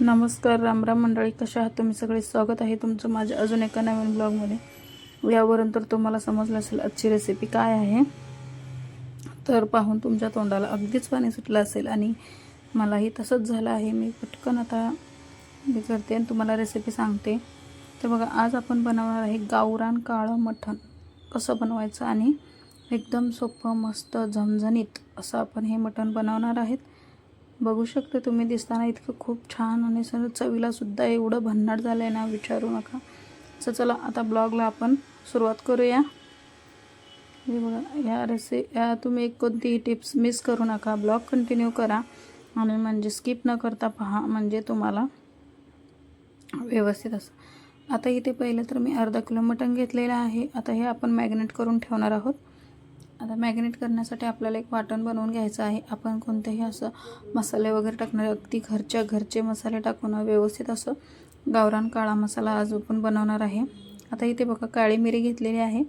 नमस्कार रामराम मंडळी कशा आहात तुम्ही? सगळे स्वागत आहे तुमचं माझ्या अजून एका नवीन ब्लॉगमध्ये. यावरून तर तुम्हाला समजलं असेल आजची रेसिपी काय आहे. तर पाहून तुमच्या तोंडाला अगदीच पाणी सुटलं असेल आणि मलाही तसंच झालं आहे. मी पटकन आता हे करते आणि तुम्हाला रेसिपी सांगते. तर बघा आज आपण बनवणार आहे गावरान काळं मठण. कसं बनवायचं आणि एकदम सोपं मस्त झणझणीत असं आपण हे मटण बनवणार आहेत. बघू शकते तुम्ही दिसताना इतकं खूप छान आणि सर चवीलासुद्धा एवढं भन्नाट झालं आहे ना विचारू नका. तर चला आता ब्लॉगला आपण सुरुवात करूया. हे बघा या रेसि या तुम्ही एक कोणतीही टिप्स मिस करू नका. ब्लॉग कंटिन्यू करा आणि म्हणजे स्किप न करता पहा म्हणजे तुम्हाला व्यवस्थित असं. आता इथे पहिलं तर मी अर्धा किलो मटण घेतलेलं आहे. आता हे आपण मॅग्नेट करून ठेवणार आहोत. आता मॅग्नेट करण्यासाठी आपल्याला एक वाटण बनवून घ्यायचं आहे. आपण कोणतेही असं मसाले वगैरे टाकणार अगदी घरच्या घरचे मसाले टाकून व्यवस्थित असं गावरान काळा मसाला आज आपण बनवणार आहे. आता इथे बघा काळी मिरी घेतलेली आहे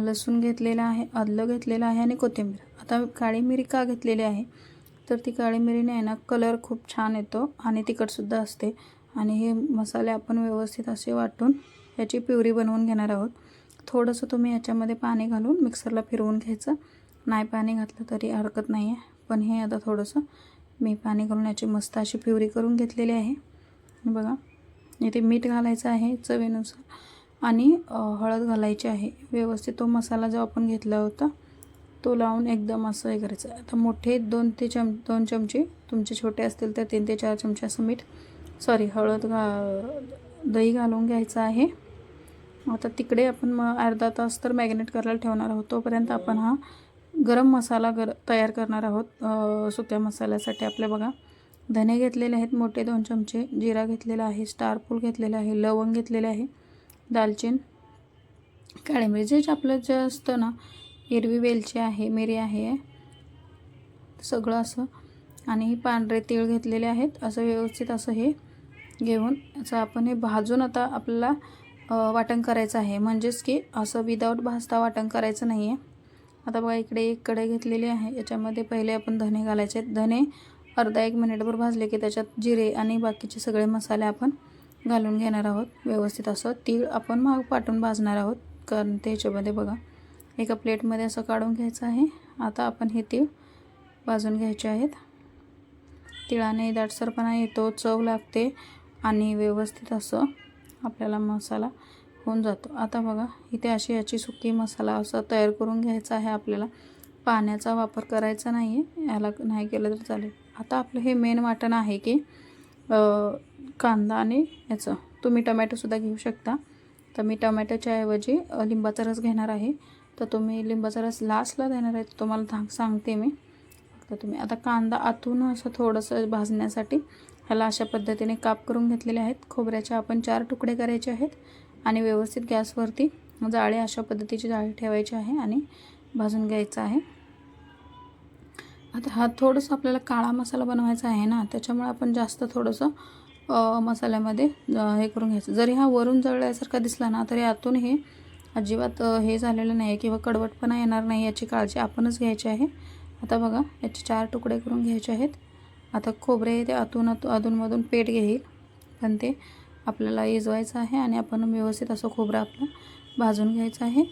लसूण घेतलेलं आहे आदलं घेतलेलं आहे आणि कोथिंबीर. आता काळी मिरी का घेतलेली आहे? तर ती काळी मिरीने आहे ना कलर खूप छान येतो आणि तिखटसुद्धा असते. आणि हे मसाले आपण व्यवस्थित असे वाटून ह्याची प्युरी बनवून घेणार आहोत. थोडंसं तुम्ही याच्यामध्ये पाणी घालून मिक्सरला फिरवून घ्यायचं. नाही पाणी घातलं तरी हरकत नाही आहे पण हे आता थोडंसं मी पाणी घालून याची मस्त अशी प्युरी करून घेतलेली आहे. बघा. इथे मीठ घालायचं आहे चवीनुसार. आणि हळद घालायची आहे. व्यवस्थित तो मसाला जो आपण घेतला होता तो लावून एकदम असं हे करायचं. आता मोठे दोन ते चम दोन चमचे तुमचे छोटे असतील तर तीन ते चार चमचे असं मीठ सॉरी हळद घा दही घालून घ्यायचं आहे. आता तिकडे आपण मग अर्धा तास तर मॅग्नेट करायला ठेवणार आहोत. तोपर्यंत आपण हा गरम मसाला गर तयार करणार आहोत. सुक्या मसाल्यासाठी आपल्या बघा. धने घेतलेले आहेत मोठे दोन चमचे. जिरा घेतलेला आहे स्टारफूल घेतलेलं आहे लवंग घेतलेले आहे दालचीन काळी मिरी जे आपलं जे असतं ना हिरवी वेलची आहे मिरी आहे सगळं असं. आणि पांढरे तीळ घेतलेले आहेत. असं व्यवस्थित असं हे घेऊन असं आपण हे भाजून आता आपल्याला वाटण करायचं आहे. म्हणजेच की असं विदाऊट भाजता वाटण करायचं नाही आहे आता बघा इकडे एक कढई घेतलेली आहे. याच्यामध्ये पहिले आपण धने घालायचे. धने अर्धा एक मिनिटभर भाजले की त्याच्यात जिरे आणि बाकीचे सगळे मसाले आपण घालून घेणार आहोत. व्यवस्थित असं तीळ आपण माग पाटून भाजणार आहोत. कारण त्याच्यामध्ये बघा एका प्लेटमध्ये असं काढून घ्यायचं आहे. आता आपण हे तीळ भाजून घ्यायचे आहेत. तिळाने दाटसरपणा येतो चव लागते आणि व्यवस्थित असं आपल्याला मसाला होऊन जातो. आता बघा इथे अशी याची सुकी मसाला असा तयार करून घ्यायचा आहे आपल्याला. पाण्याचा वापर करायचा नाही आहे याला नाही केलं तर चालेल. आता आपलं हे मेन वाटण आहे की कांदा आणि याचं. तुम्ही टमॅटोसुद्धा घेऊ शकता. तर मी टमॅटोच्या ऐवजी लिंबाचा रस घेणार आहे. तर तुम्ही लिंबाचा रस लास्टला देणार आहे तुम्हाला थांग सांगते मी. तर तुम्ही आता कांदा आतून असं थोडंसं भाजण्यासाठी ह्याला अशा पद्धतीने काप करून घेतलेले आहेत. खोबऱ्याचे आपण चार तुकडे करायचे आहेत आणि व्यवस्थित गॅसवरती जाळे अशा पद्धतीची जाळी ठेवायची आहे आणि भाजून घ्यायचं आहे. आता हा थोडंसं आपल्याला काळा मसाला बनवायचा आहे ना त्याच्यामुळे आपण जास्त थोडंसं मसाल्यामध्ये हे करून घ्यायचं. जरी हा वरून जळल्यासारखा दिसला ना तरी आतून हे अजिबात हे झालेलं नाही किंवा कडवटपणा येणार नाही याची काळजी आपणच घ्यायची आहे. आता बघा याचे चार तुकडे करून घ्यायचे आहेत. आता खोबरे ते आतून अधूनमधून पेट घेईल. पण ते आपल्याला इजवायचं आहे आणि आपण व्यवस्थित असं खोबरं आपलं भाजून घ्यायचं आहे.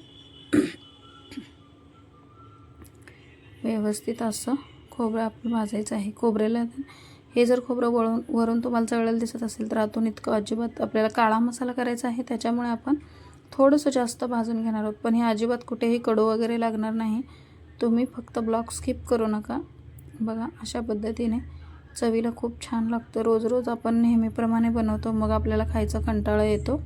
व्यवस्थित असं खोबरं आपलं भाजायचं आहे. खोबऱ्याला हे जर खोबरं वळून वरून तुम्हाला चळलेलं दिसत असेल तर आतून इतकं अजिबात आपल्याला काळा मसाला करायचा आहे. त्याच्यामुळे आपण थोडंसं जास्त भाजून घेणार आहोत. पण हे अजिबात कुठेही कडू वगैरे लागणार नाही. तुम्ही फक्त ब्लॉक स्किप करू नका. बघा अशा पद्धतीने चवीला खूप छान लागतं. रोज रोज आपण नेहमीप्रमाणे बनवतो मग आपल्याला खायचा कंटाळा येतो.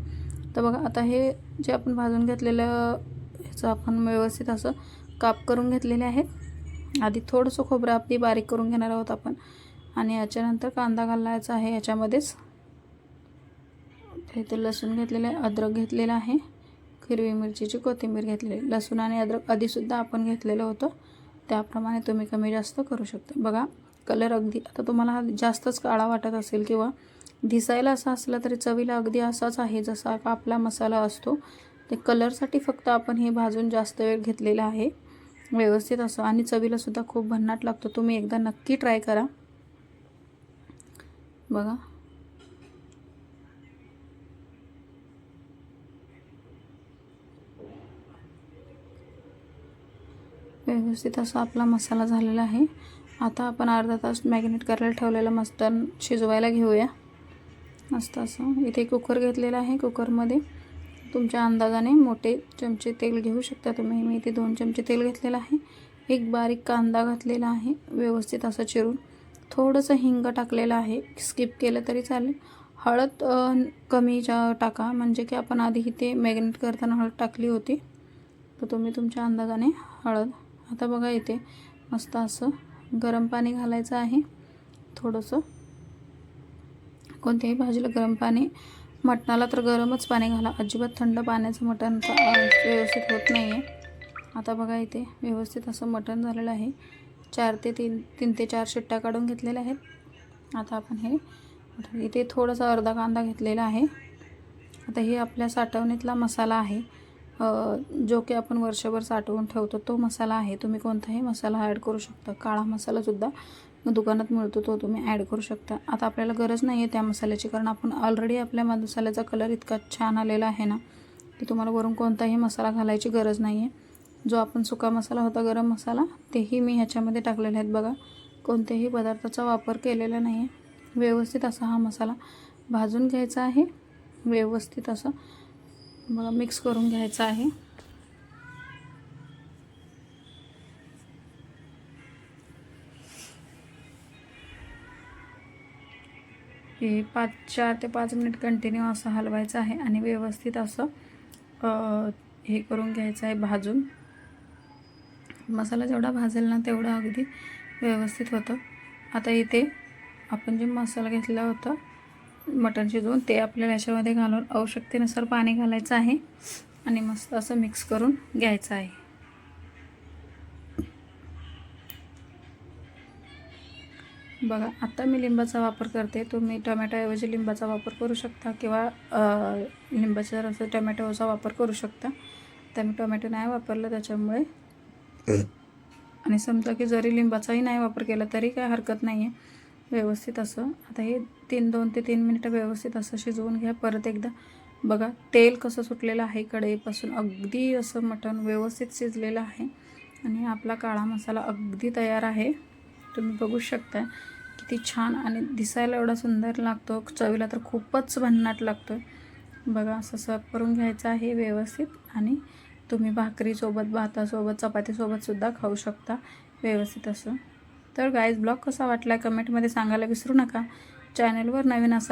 तर बघा आता हे जे आपण भाजून घेतलेलं ह्याचं आपण व्यवस्थित असं काप करून घेतलेले आहेत आधी थोडंसं खोबरं आपली बारीक करून घेणार आहोत आपण. आणि याच्यानंतर कांदा घालायचा आहे याच्यामध्येच. इथे लसूण घेतलेलं आहे अद्रक घेतलेलं आहे हिरवी मिरचीची कोथिंबीर घेतलेली लसूण आणि अद्रक आधीसुद्धा आपण घेतलेलं होतं. त्याप्रमाणे तुम्ही कमी जास्त करू शकता. बघा कलर अगदी आता तुम्हाला हा जास्तच काळा वाटत असेल किंवा दिसायला असा असला तरी चवीला अगदी असाच आहे जसा आपला मसाला असतो. ते कलरसाठी फक्त आपण हे भाजून जास्त वेळ घेतलेला आहे. व्यवस्थित असं आणि चवीलासुद्धा खूप भन्नाट लागतो. तुम्ही एकदा नक्की ट्राय करा. बघा. व्यवस्थित असा आपला मसाला झालेला आहे. आता आपण अर्धा तास मॅग्नेट करायला ठेवलेलं मस्टर्न शिजवायला घेऊया. मस्त असं. इथे कुकर घेतलेला आहे कुकरमध्ये तुमच्या अंदाजाने मोठे चमचे तेल घेऊ शकता तुम्ही. मी इथे दोन चमचे तेल घेतलेलं आहे. एक बारीक कांदा घातलेला आहे व्यवस्थित असं चिरून. थोडंसं हिंग टाकलेलं आहे. स्किप केलं तरी चालेल. हळद कमी जा टाका. म्हणजे की आपण आधी इथे मॅग्नेट करताना हळद टाकली होती. तर तुम्ही तुमच्या अंदाजाने हळद. आता बघा इथे मस्त असं गरम पाणी घालायचं आहे. थोडंसं. कोणत्याही भाजीला गरम पाणी मटणाला तर गरमच पाणी घाला. अजिबात थंड पाण्याचं मटण व्यवस्थित होत नाही आहे आता बघा इथे व्यवस्थित असं मटण झालेलं आहे. चार ते तीन तीन ते चार शिट्ट्या काढून घेतलेल्या आहेत. आता आपण हे इथे थोडासा अर्धा कांदा घेतलेला आहे. आता हे आपल्या साठवणीतला मसाला आहे. जो की आपण वर्षभर साठवून ठेवतो तो मसाला आहे. तुम्ही कोणताही मसाला ॲड करू शकता. काळा मसालासुद्धा दुकानात मिळतो तो तुम्ही ॲड करू शकता. आता आपल्याला गरज नाही आहे त्या मसाल्याची कारण आपण ऑलरेडी आपल्या मसाल्याचा कलर इतका छान आलेला आहे ना की तुम्हाला वरून कोणताही मसाला घालायची गरज नाही आहे जो आपण सुका मसाला होता गरम मसाला तेही मी ह्याच्यामध्ये टाकलेले आहेत बघा. कोणत्याही पदार्थाचा वापर केलेला नाही आहे व्यवस्थित असा हा मसाला भाजून घ्यायचा आहे. व्यवस्थित असं बघा मिक्स करून घ्यायचं आहे. हे पाच चार ते पाच मिनिट कंटिन्यू असं हलवायचं आहे आणि व्यवस्थित असं हे करून घ्यायचं आहे भाजून. मसाला जेवढा भाजेल ना तेवढा अगदी व्यवस्थित होतं. आता इथे आपण जे मसाला घेतला होता मटण शिजवून ते आपल्याला याच्यामध्ये घालून आवश्यकतेनुसार पाणी घालायचं आहे आणि मस्त असं मिक्स करून घ्यायचं आहे. बघा आता मी लिंबाचा वापर करते. तुम्ही टोमॅटोऐवजी लिंबाचा वापर करू शकता किंवा लिंबाच्या रस टोमॅटोचा वापर करू शकता. तर मी टोमॅटो नाही वापरलं त्याच्यामुळे. आणि समजा की जरी लिंबाचाही नाही वापर केला तरी काय हरकत नाही आहे व्यवस्थित असं. आता हे तीन दोन ते तीन मिनटं व्यवस्थित असं शिजवून घ्या. परत एकदा बघा तेल कसं सुटलेलं आहे कढईपासून. अगदी असं मटण व्यवस्थित शिजलेलं आहे. आणि आपला काळा मसाला अगदी तयार आहे. तुम्ही बघू शकता किती छान आणि दिसायला एवढा सुंदर लागतो. चवीला तर खूपच भन्नाट लागतो बघा असं सर्व करून घ्यायचं आहे व्यवस्थित. आणि तुम्ही भाकरीसोबत भातासोबत चपातीसोबतसुद्धा खाऊ शकता व्यवस्थित असं. तर गाईज ब्लॉग कसा वाटला? कमेंटमध्ये सांगायला विसरू नका. चॅनलवर नवीन असा